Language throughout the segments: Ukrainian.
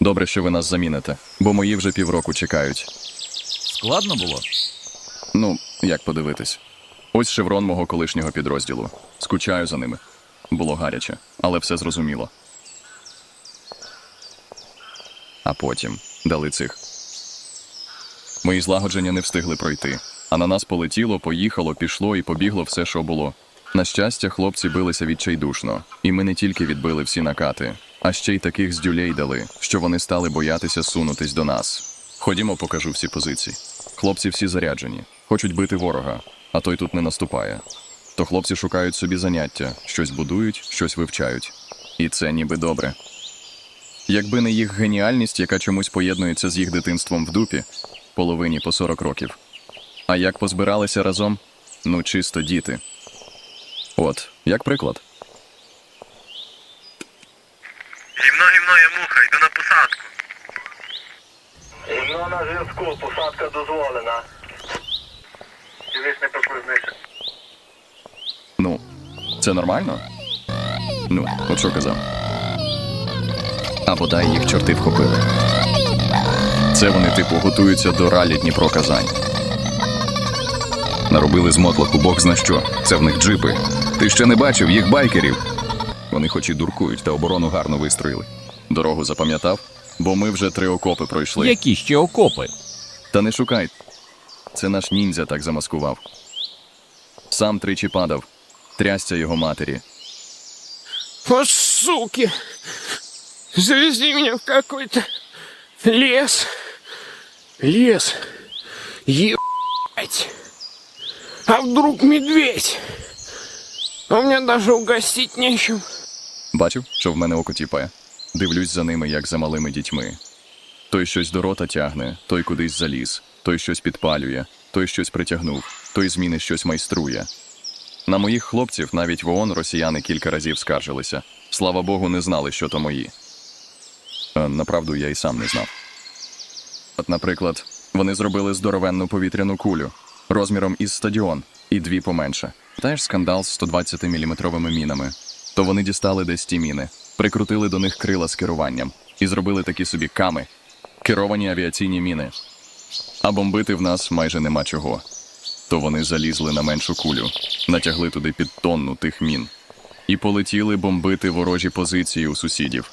Добре, що ви нас заміните, бо мої вже півроку чекають. Складно було. Ну, як подивитись. Ось шеврон мого колишнього підрозділу. Скучаю за ними. Було гаряче, але все зрозуміло. А потім дали цих. Мої злагодження не встигли пройти, а на нас полетіло, поїхало, пішло і побігло все, що було. На щастя, хлопці билися відчайдушно, і ми не тільки відбили всі накати, а ще й таких з дюлей дали, що вони стали боятися сунутись до нас. Ходімо, покажу всі позиції. Хлопці всі заряджені, хочуть бити ворога, а той тут не наступає. То хлопці шукають собі заняття, щось будують, щось вивчають. І це ніби добре. Якби не їх геніальність, яка чомусь поєднується з їх дитинством в дупі, половині по 40 років. А як позбиралися разом? Ну, чисто діти. От, як приклад. Гімно, гімно, я муха, йду на посадку. Гімно на зв'язку, посадка дозволена. Дивись, не послизнися. Ну, це нормально? Ну, от що казав. А бодай їх чорти вхопили. Це вони, типу, готуються до ралі Дніпро Казань. Наробили з мотлоху бог зна що. Це в них джипи. Ти ще не бачив їх байкерів. Вони хоч і дуркують, та оборону гарно вистроїли. Дорогу запам'ятав, бо ми вже три окопи пройшли. Які ще окопи? Та не шукай. Це наш ніндзя так замаскував. Сам тричі падав, трясся його матері. Вот суки! Завезли меня в какой-то лес. Лес. Ебать. А вдруг медведь? А у меня даже угостить нечем. Бачив, що в мене око тіпає. Дивлюсь за ними, як за малими дітьми. Той щось до рота тягне, той кудись заліз, той щось підпалює, той щось притягнув, той зміни щось майструє. На моїх хлопців навіть в ООН росіяни кілька разів скаржилися. Слава Богу, не знали, що то мої. Е, Направду, я й сам не знав. От, наприклад, вони зробили здоровенну повітряну кулю розміром із стадіон і дві поменше. Теж скандал з 120-мм мінами. То вони дістали десь ті міни, прикрутили до них крила з керуванням і зробили такі собі ками керовані авіаційні міни. А бомбити в нас майже нема чого. То вони залізли на меншу кулю, натягли туди під тонну тих мін і полетіли бомбити ворожі позиції у сусідів.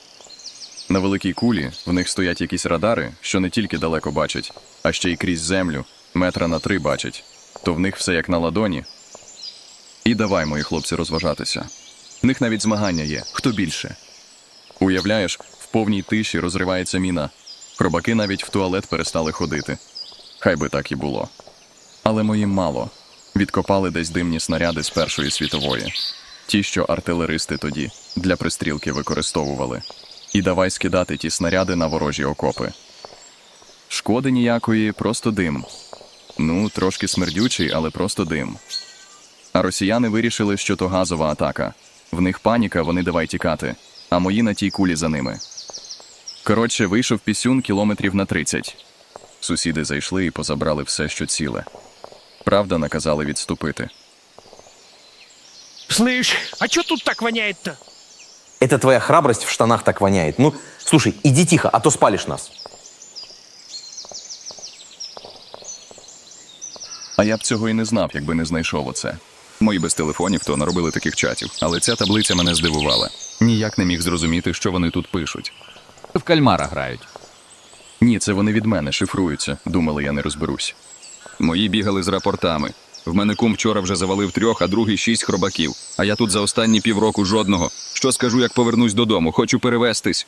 На великій кулі в них стоять якісь радари, що не тільки далеко бачать, а ще й крізь землю, метра на три бачать. То в них все як на ладоні. І давай, мої хлопці, розважатися. В них навіть змагання є хто більше. Уявляєш, в повній тиші розривається міна. Хробаки навіть в туалет перестали ходити. Хай би так і було. Але моїм мало. Відкопали десь димні снаряди з Першої світової. Ті, що артилеристи тоді для пристрілки використовували. І давай скидати ті снаряди на ворожі окопи. Шкоди ніякої, просто дим. Ну, трошки смердючий, але просто дим. А росіяни вирішили, що то газова атака. В них паніка, вони давай тікати, а мої на тій кулі за ними. Коротше, вийшов пісюн кілометрів на 30. Сусіди зайшли і позабрали все, що ціле. Правда, наказали відступити. Слышь, а чё тут так воняет-то? Это твоя храбрость в штанах так воняет. Ну, слушай, иди тихо, а то спалишь нас. А я б цього і не знав, якби не знайшов оце. Мої без телефонів то наробили таких чатів, але ця таблиця мене здивувала. Ніяк не міг зрозуміти, що вони тут пишуть. В кальмара грають. Ні, це вони від мене шифруються. Думали, я не розберусь. Мої бігали з рапортами. В мене кум вчора вже завалив трьох, а другий шість хробаків. А я тут за останні півроку жодного. Що скажу, як повернусь додому? Хочу перевестись.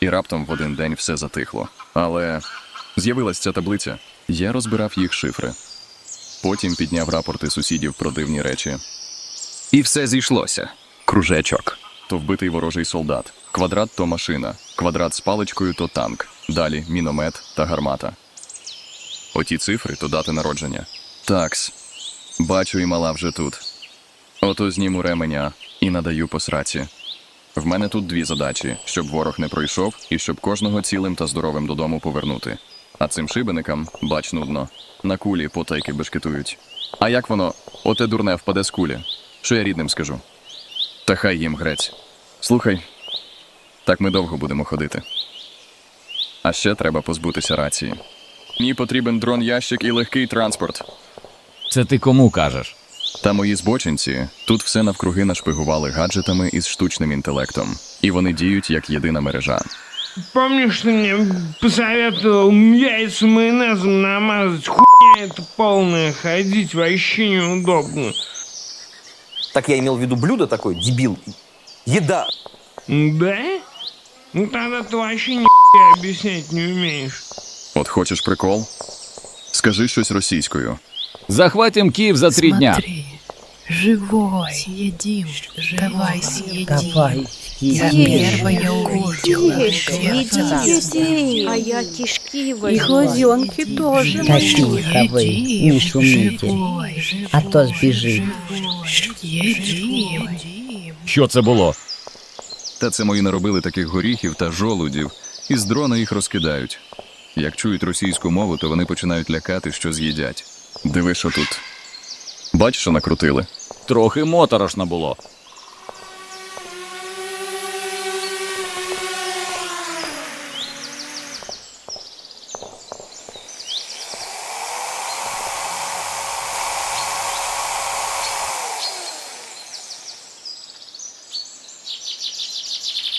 І раптом в один день все затихло. Але з'явилась ця таблиця. Я розбирав їх шифри. Потім підняв рапорти сусідів про дивні речі. І все зійшлося. Кружечок. То вбитий ворожий солдат. Квадрат то машина. Квадрат з паличкою то танк. Далі міномет та гармата. Оті цифри то дати народження. Такс. Бачу, і мала вже тут. Ото зніму ременя і надаю по сраці. В мене тут дві задачі: щоб ворог не пройшов і щоб кожного цілим та здоровим додому повернути. А цим шибеникам, бач нудно, на кулі потайки бешкетують. А як воно, оте дурне впаде з кулі? Що я рідним скажу? Та хай їм грець. Слухай, Так ми довго будемо ходити. А ще треба позбутися рації. Мені потрібен дрон-ящик і легкий транспорт. Це ти кому кажеш? Та мої збочинці тут все навкруги нашпигували гаджетами із штучним інтелектом, і вони діють як єдина мережа. Помнишь, ты мне посоветовал яйца майонезом намазать? Хуйня это полная, ходить вообще неудобно. Так я имел в виду блюдо такое, дебил. Еда. Да? Ну тогда ты вообще ни объяснять не умеешь. От хочеш прикол? Скажи щось російською. Захватим Київ за три дня. Смотри, живой. Съедим. Давай съедим. Давай, Я первая увидела. Едите, а я кишки И возьму. глазенки тоже. Да тихо вы, не шумите, Живой. а то збіжить. Едим. Що це було? Та це мої наробили таких горіхів та жолудів, і з дрона їх розкидають. Як чують російську мову, то вони починають лякати, що з'їдять. Диви, що тут. Бач, що накрутили. Трохи моторошно було.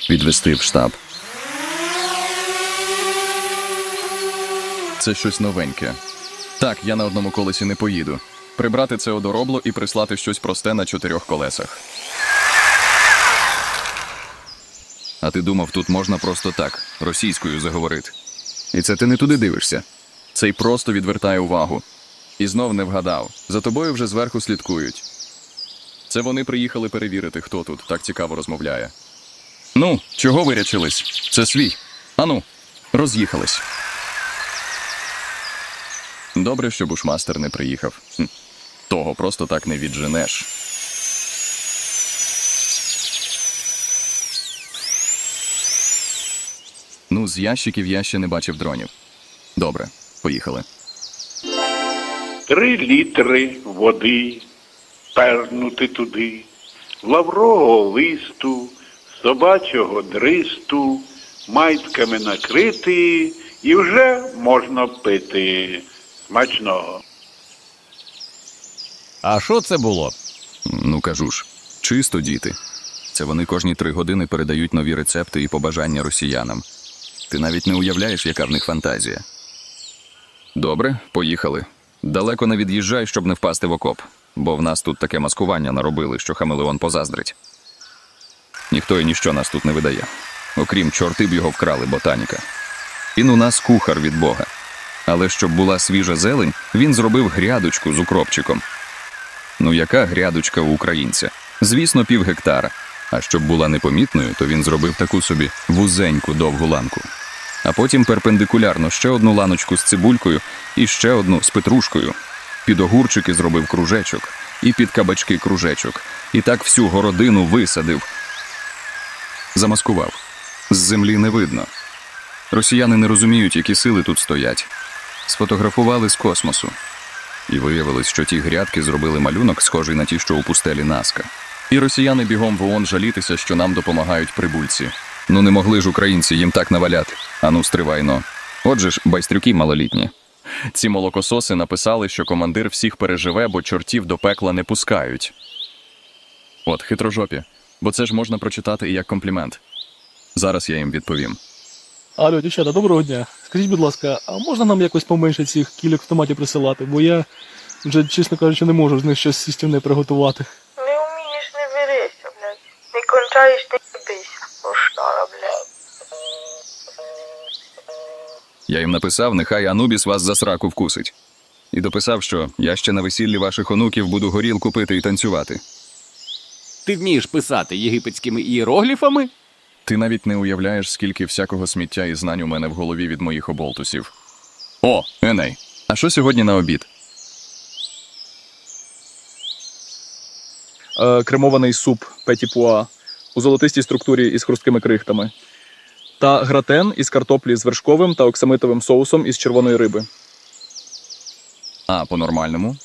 Відвести в штаб. Це щось новеньке. Так, я на одному колесі не поїду. Прибрати це одоробло і прислати щось просте на чотирьох колесах. А ти думав, тут можна просто так, російською заговорити. І це ти не туди дивишся. Цей просто відвертає увагу. І знов не вгадав. За тобою вже зверху слідкують. Це вони приїхали перевірити, хто тут так цікаво розмовляє. Ну, чого вирячились? Це свій. Ану, роз'їхались. Добре, що бушмастер не приїхав. Того просто так не відженеш. Ну, з ящиків я ще не бачив дронів. Добре, поїхали. Три літри води пернути туди, лаврового листу, собачого дристу, майтками накрити, і вже можна пити. Смачного. А що це було? Ну кажу ж, чисто діти. Це вони кожні три години передають нові рецепти і побажання росіянам. Ти навіть не уявляєш, яка в них фантазія. Добре, поїхали. Далеко не від'їжджай, щоб не впасти в окоп, бо в нас тут таке маскування наробили, що Хамелеон позаздрить. Ніхто і ніщо нас тут не видає. Окрім чорти б його вкрали ботаніка. Він у нас кухар від Бога. Але щоб була свіжа зелень, він зробив грядочку з укропчиком. Ну, яка грядочка у українця? Звісно, пів гектара. А щоб була непомітною, то він зробив таку собі вузеньку довгу ланку. А потім перпендикулярно ще одну ланочку з цибулькою і ще одну з петрушкою. Під огурчики зробив кружечок, і під кабачки кружечок. І так всю городину висадив. Замаскував. З землі не видно. Росіяни не розуміють, які сили тут стоять. Сфотографували з космосу. І виявилось, що ті грядки зробили малюнок, схожий на ті, що у пустелі Наска. І росіяни бігом в ООН жалітися, що нам допомагають прибульці. Ну не могли ж українці їм так наваляти. Ану, стривайно. Отже ж, байстрюки малолітні. Ці молокососи написали, що командир всіх переживе, бо чортів до пекла не пускають. От, хитрожопі, бо це ж можна прочитати і як комплімент. Зараз я їм відповім. Алло, дівчата, доброго дня. Скажіть, будь ласка, а можна нам якось поменше цих кільок в томаті присилати? Бо я вже, чесно кажучи, не можу з них щось їстівне приготувати. Не вмієш, не берися, блядь. Не кончаєш, бийся. Поштара, блядь. Я їм написав, нехай Анубіс вас за сраку вкусить. І дописав, що я ще на весіллі ваших онуків буду горілку пити і танцювати. Ти вмієш писати єгипетськими іерогліфами? Ти навіть не уявляєш, скільки всякого сміття і знань у мене в голові від моїх оболтусів. О, Еней, а що сьогодні на обід? Е, кремований суп петіпуа у золотистій структурі із хрусткими крихтами. Та гратен із картоплі з вершковим та оксамитовим соусом із червоної риби. А, по-нормальному.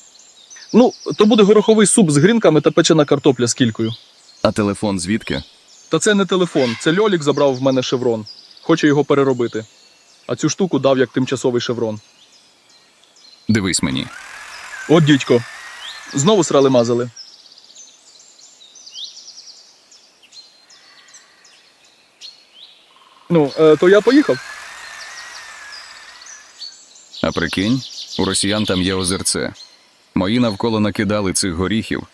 Ну, то буде гороховий суп з грінками та печена картопля з кількою. А телефон звідки? Та це не телефон, це Льолік забрав в мене шеврон. Хоче його переробити. А цю штуку дав як тимчасовий шеврон. Дивись мені. От дідько. Знову срали мазали. Ну, е, то я поїхав. А прикинь, у росіян там є озерце. Мої навколо накидали цих горіхів,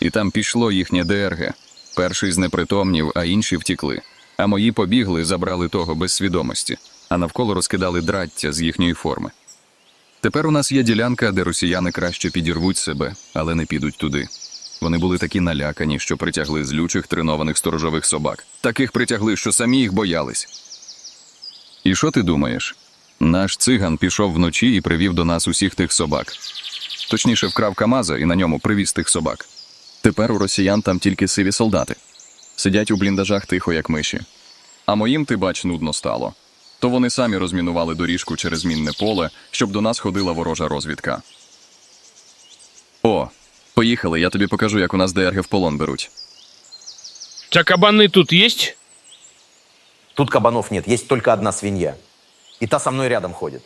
і там пішло їхнє ДРГ. Перший знепритомнів, а інші втікли. А мої побігли, забрали того без свідомості, а навколо розкидали драття з їхньої форми. Тепер у нас є ділянка, де росіяни краще підірвуть себе, але не підуть туди. Вони були такі налякані, що притягли злючих тренованих сторожових собак. Таких притягли, що самі їх боялись. І що ти думаєш? Наш циган пішов вночі і привів до нас усіх тих собак. Точніше, вкрав Камаза і на ньому привіз тих собак. Тепер у росіян там тільки сиві солдати. Сидять у бліндажах тихо, як миші. А моїм, ти бач, нудно стало. То вони самі розмінували доріжку через мінне поле, щоб до нас ходила ворожа розвідка. О, поїхали, я тобі покажу, як у нас ДРГ в полон беруть. Так кабаны тут есть? Тут кабанов нет, есть только одна свинья. И та со мной рядом ходит.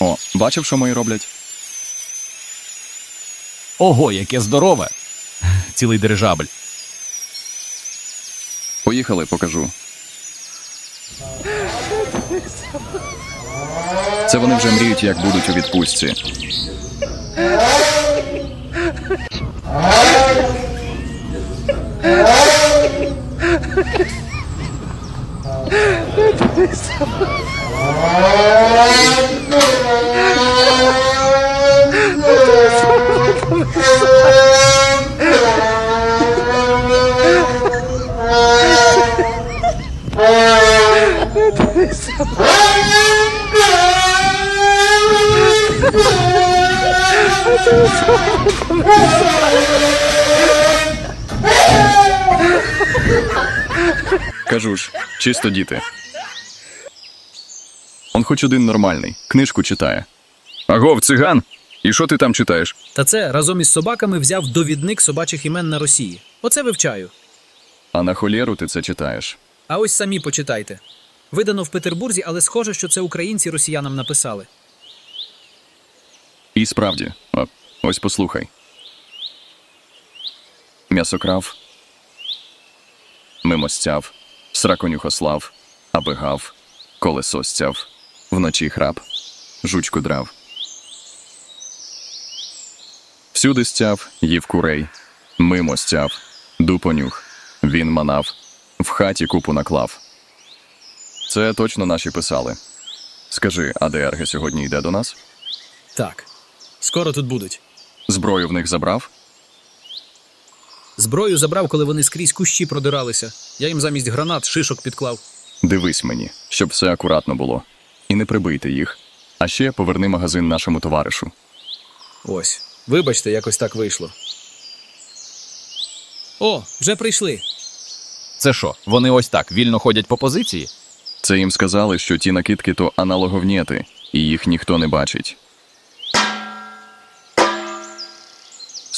О, бачив, що мої роблять? Ого, яке здорове! Цілий дирижабль. Поїхали, покажу. Це вони вже мріють, як будуть у відпустці. Кажу ж, чисто діти. Он хоч один нормальний, книжку читає. Агов, циган! І що ти там читаєш? Та це разом із собаками взяв довідник собачих імен на Росії. Оце вивчаю. А на холєру ти це читаєш. А ось самі почитайте. Видано в Петербурзі, але схоже, що це українці росіянам написали. І справді, ось послухай. М'ясокрав, мимостяв, сраконюхослав, абигав, колесо стяв, вночі храп, жучку драв. Всюди стяв, їв курей, мимо стяв, дупонюх, він манав, в хаті купу наклав. Це точно наші писали. Скажи, а ДРГ сьогодні йде до нас? Так. Скоро тут будуть. Зброю в них забрав? Зброю забрав, коли вони скрізь кущі продиралися. Я їм замість гранат шишок підклав. Дивись мені, щоб все акуратно було. І не прибийте їх. А ще поверни магазин нашому товаришу. Ось. Вибачте, якось так вийшло. О, вже прийшли. Це що, вони ось так вільно ходять по позиції? Це їм сказали, що ті накидки то аналоговнєти, і їх ніхто не бачить.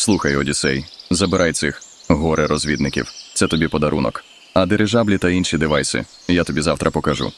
Слухай, Одіссей, забирай цих горе розвідників. Це тобі подарунок. А дирижаблі та інші девайси я тобі завтра покажу.